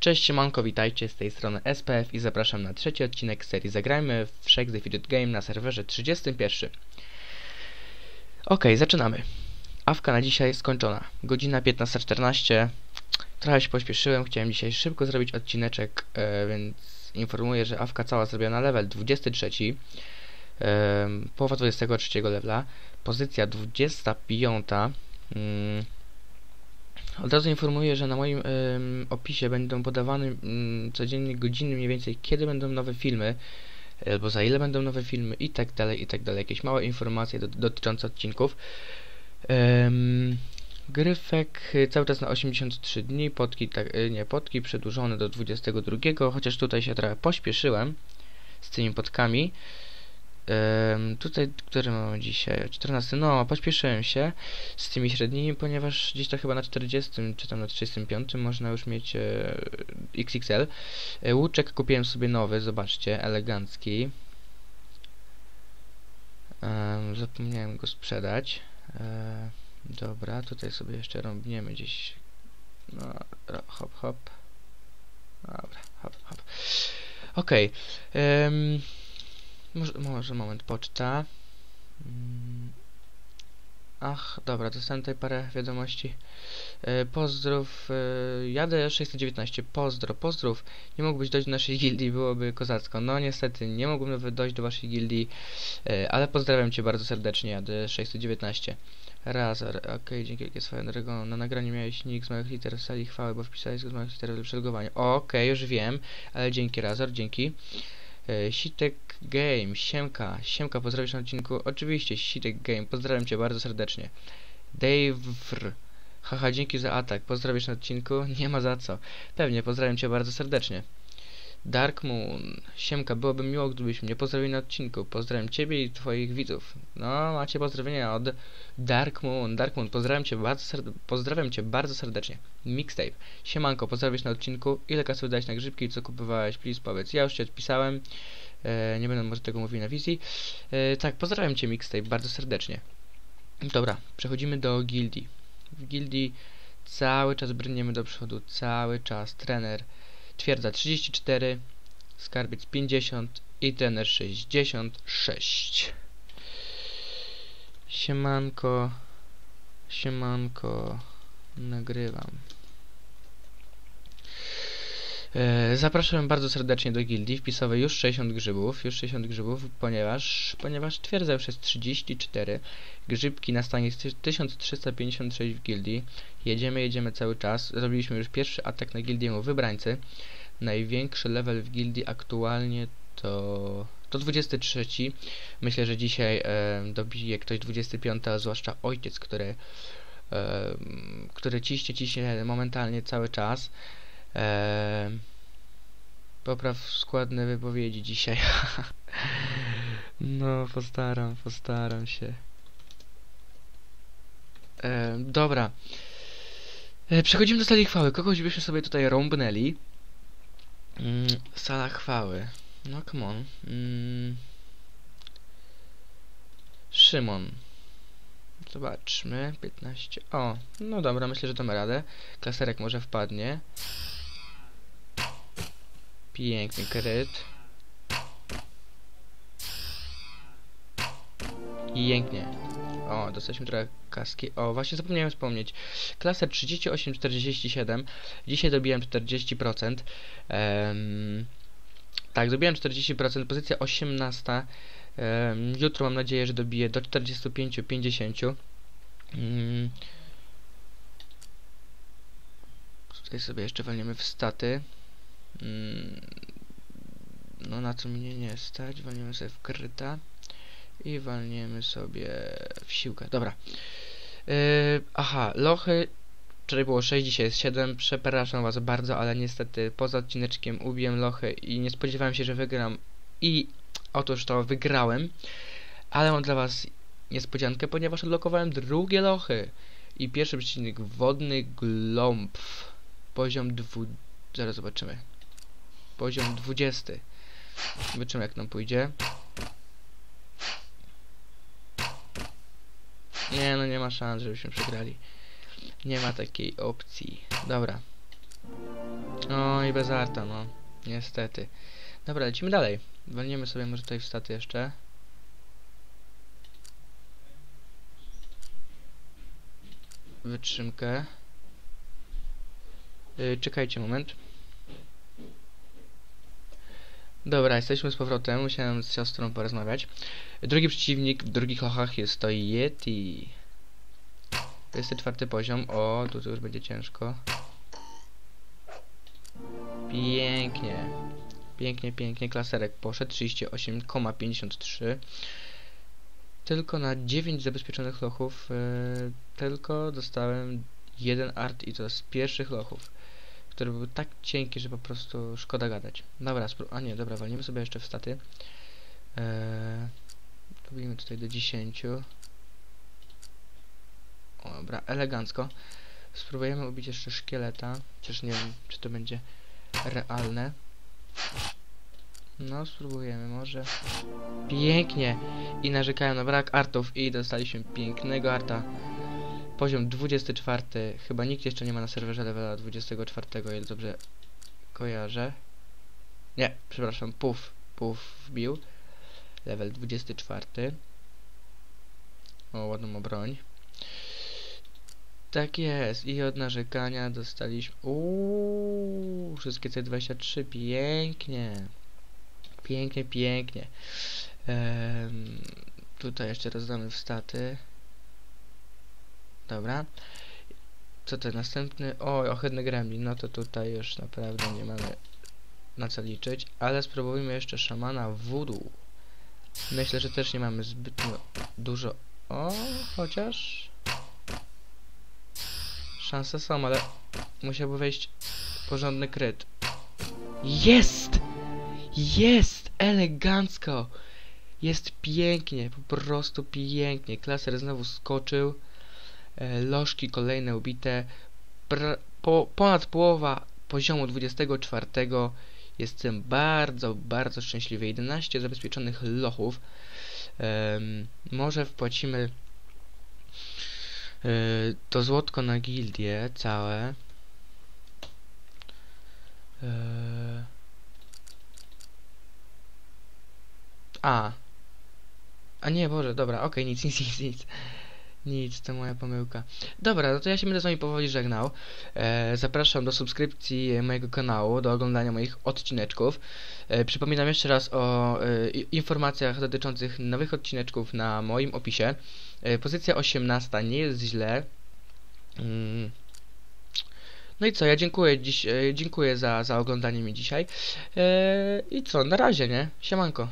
Cześć, siemanko, witajcie, z tej strony SPF i zapraszam na trzeci odcinek serii Zagrajmy w Shake the Fidget Game na serwerze 31. Ok, zaczynamy. Awka na dzisiaj skończona. Godzina 15.14. Trochę się pośpieszyłem, chciałem dzisiaj szybko zrobić odcineczek, e, więc informuję, że awka cała zrobiona level 23. E, połowa 23 levela. Pozycja 25. Mm, od razu informuję, że na moim opisie będą podawane ym, codziennie godziny mniej więcej, kiedy będą nowe filmy, albo za ile będą nowe filmy i tak dalej, i tak dalej. Jakieś małe informacje do, dotyczące odcinków. Ym, gryfek y, cały czas na 83 dni, potki, tak, y, nie, potki przedłużone do 22, chociaż tutaj się trochę pośpieszyłem z tymi potkami. Tutaj, który mamy dzisiaj? 14. No, pośpieszyłem się z tymi średnimi, ponieważ gdzieś to chyba na 40 czy tam na 35 można już mieć e, XXL. E, łuczek kupiłem sobie nowy, zobaczcie, elegancki. Zapomniałem go sprzedać. E, dobra, tutaj sobie jeszcze rąbniemy gdzieś. No, hop, hop. Dobra, hop, hop. Okej. Okay. Może, może moment, poczta. Mm. Ach, dobra, dostałem tutaj parę wiadomości. E, pozdrów, e, jadę 619, pozdro, pozdrów. Nie mógłbyś dojść do naszej gildii, byłoby kozacko. No niestety, nie mógłbym dojść do waszej gildii, e, ale pozdrawiam cię bardzo serdecznie, jadę 619. Razor, okej, okay, dzięki wielkie swoją drogą. Na nagraniu miałeś nick z moich liter w sali chwały, bo wpisałeś go z moich liter w przedlogowaniu. Okej, okay, już wiem, ale dzięki Razor, dzięki. E, Sitek Game, Siemka, Siemka, pozdrawiam na odcinku. Oczywiście, Sitek Game, pozdrawiam cię bardzo serdecznie. Dave, haha, dzięki za atak, pozdrawiam na odcinku. Nie ma za co. Pewnie, pozdrawiam cię bardzo serdecznie. Dark Moon, Siemka, byłoby miło, gdybyś mnie pozdrowił na odcinku. Pozdrawiam ciebie i twoich widzów. No, macie pozdrowienia od Dark Moon. Dark Moon, pozdrawiam cię bardzo, pozdrawiam cię bardzo serdecznie. Mixtape, Siemanko, pozdrawiam na odcinku. Ile kasy wydałeś na grzybki, co kupowałeś, please powiedz. Ja już cię odpisałem. E, nie będę może tego mówił na wizji. E, tak, pozdrawiam cię Mixtape bardzo serdecznie. Dobra, przechodzimy do gildii. W gildii cały czas brniemy do przodu, cały czas. Trener Twierdza 34, skarbiec 50 i trener 66. Siemanko, siemanko, nagrywam. E, zapraszam bardzo serdecznie do gildii wpisowej już 60 grzybów, już 60 grzybów, ponieważ, ponieważ twierdza już jest 34, grzybki na stanie 1356 w gildii, jedziemy, jedziemy cały czas, zrobiliśmy już pierwszy atak na gildię wybrańcy, największy level w gildii aktualnie to to 23. Myślę, że dzisiaj e, dobije ktoś 25, a zwłaszcza ojciec, który, e, który ciśnie, ciśnie momentalnie cały czas. Eee, popraw składne wypowiedzi dzisiaj. no, postaram, postaram się. Eee, dobra. Eee, przechodzimy do sali chwały. Kogoś byśmy sobie tutaj rąbnęli. Mm, sala chwały. No, come on. Mm. Szymon. Zobaczmy. 15. O, no dobra, myślę, że damy radę. Klaserek może wpadnie. Piękny kryt. Pięknie. O, dostaliśmy trochę kaski. O, właśnie zapomniałem wspomnieć. Klasę 38-47. Dzisiaj dobiłem 40%. Um, tak, dobiłem 40%. Pozycja 18. Um, jutro mam nadzieję, że dobiję do 45-50. Um, tutaj sobie jeszcze walniemy w staty. Mm, no na co mnie nie stać, walniemy sobie w kryta i walniemy sobie w siłkę. Dobra. Yy, aha, lochy wczoraj było 6, dzisiaj jest 7. Przepraszam was bardzo, ale niestety poza odcineczkiem ubiłem lochy i nie spodziewałem się, że wygram. I otóż to wygrałem. Ale mam dla was niespodziankę, ponieważ odlokowałem drugie lochy. I pierwszy przecinek wodny glomp. Poziom 2. Zaraz zobaczymy poziom 20. Zobaczymy jak nam pójdzie. Nie, no nie ma szans, żebyśmy przegrali. Nie ma takiej opcji. Dobra. Oj, i bez arta, no. Niestety. Dobra, lecimy dalej. Walniemy sobie może tutaj w staty jeszcze. Wytrzymkę. Yy, czekajcie moment. Dobra, jesteśmy z powrotem. Musiałem z siostrą porozmawiać. Drugi przeciwnik w drugich lochach jest to Yeti. 24 poziom. O, tu, już będzie ciężko. Pięknie. Pięknie, pięknie. Klaserek poszedł. 38,53. Tylko na 9 zabezpieczonych lochów yy, tylko dostałem jeden art i to z pierwszych lochów, które były tak cienkie, że po prostu szkoda gadać. Dobra, a nie, dobra, walniemy sobie jeszcze w staty. Yy, Robimy tutaj do 10. O, dobra, elegancko. Spróbujemy ubić jeszcze szkieleta. Chociaż nie wiem, czy to będzie realne. No, spróbujemy, może. Pięknie! I narzekają na brak artów i dostaliśmy pięknego arta. Poziom 24. Chyba nikt jeszcze nie ma na serwerze levela 24, o ile dobrze kojarzę. Nie, przepraszam, puf, puf wbił. Level 24. O, ładną ma broń. Tak jest. I od narzekania dostaliśmy... Uuu, wszystkie C23. Pięknie. Pięknie, pięknie. Ehm, tutaj jeszcze raz damy w staty. Dobra. Co to następny? O, ohydny gremlin. No to tutaj już naprawdę nie mamy na co liczyć. Ale spróbujmy jeszcze szamana voodoo. Myślę, że też nie mamy zbytnio dużo... O, chociaż... Szanse są, ale musiałby wejść porządny kryt. Jest! Jest! Elegancko! Jest pięknie, po prostu pięknie. Klaser znowu skoczył. E, lożki kolejne ubite. Po, ponad połowa poziomu 24 Jestem bardzo, bardzo szczęśliwy. 11 zabezpieczonych lochów. Um, może wpłacimy yy, to złotko na gildię całe. Yy. A. A nie, Boże, dobra, okej, okay, nic, nic, nic, nic. Nic, to moja pomyłka. Dobra, no to ja się będę z wami powoli żegnał. E, zapraszam do subskrypcji mojego kanału, do oglądania moich odcineczków. E, przypominam jeszcze raz o e, informacjach dotyczących nowych odcineczków na moim opisie. E, pozycja 18 nie jest źle. Mm. No i co, ja dziękuję dziś, e, dziękuję za, za oglądanie mi dzisiaj. E, I co, na razie, nie? Siemanko.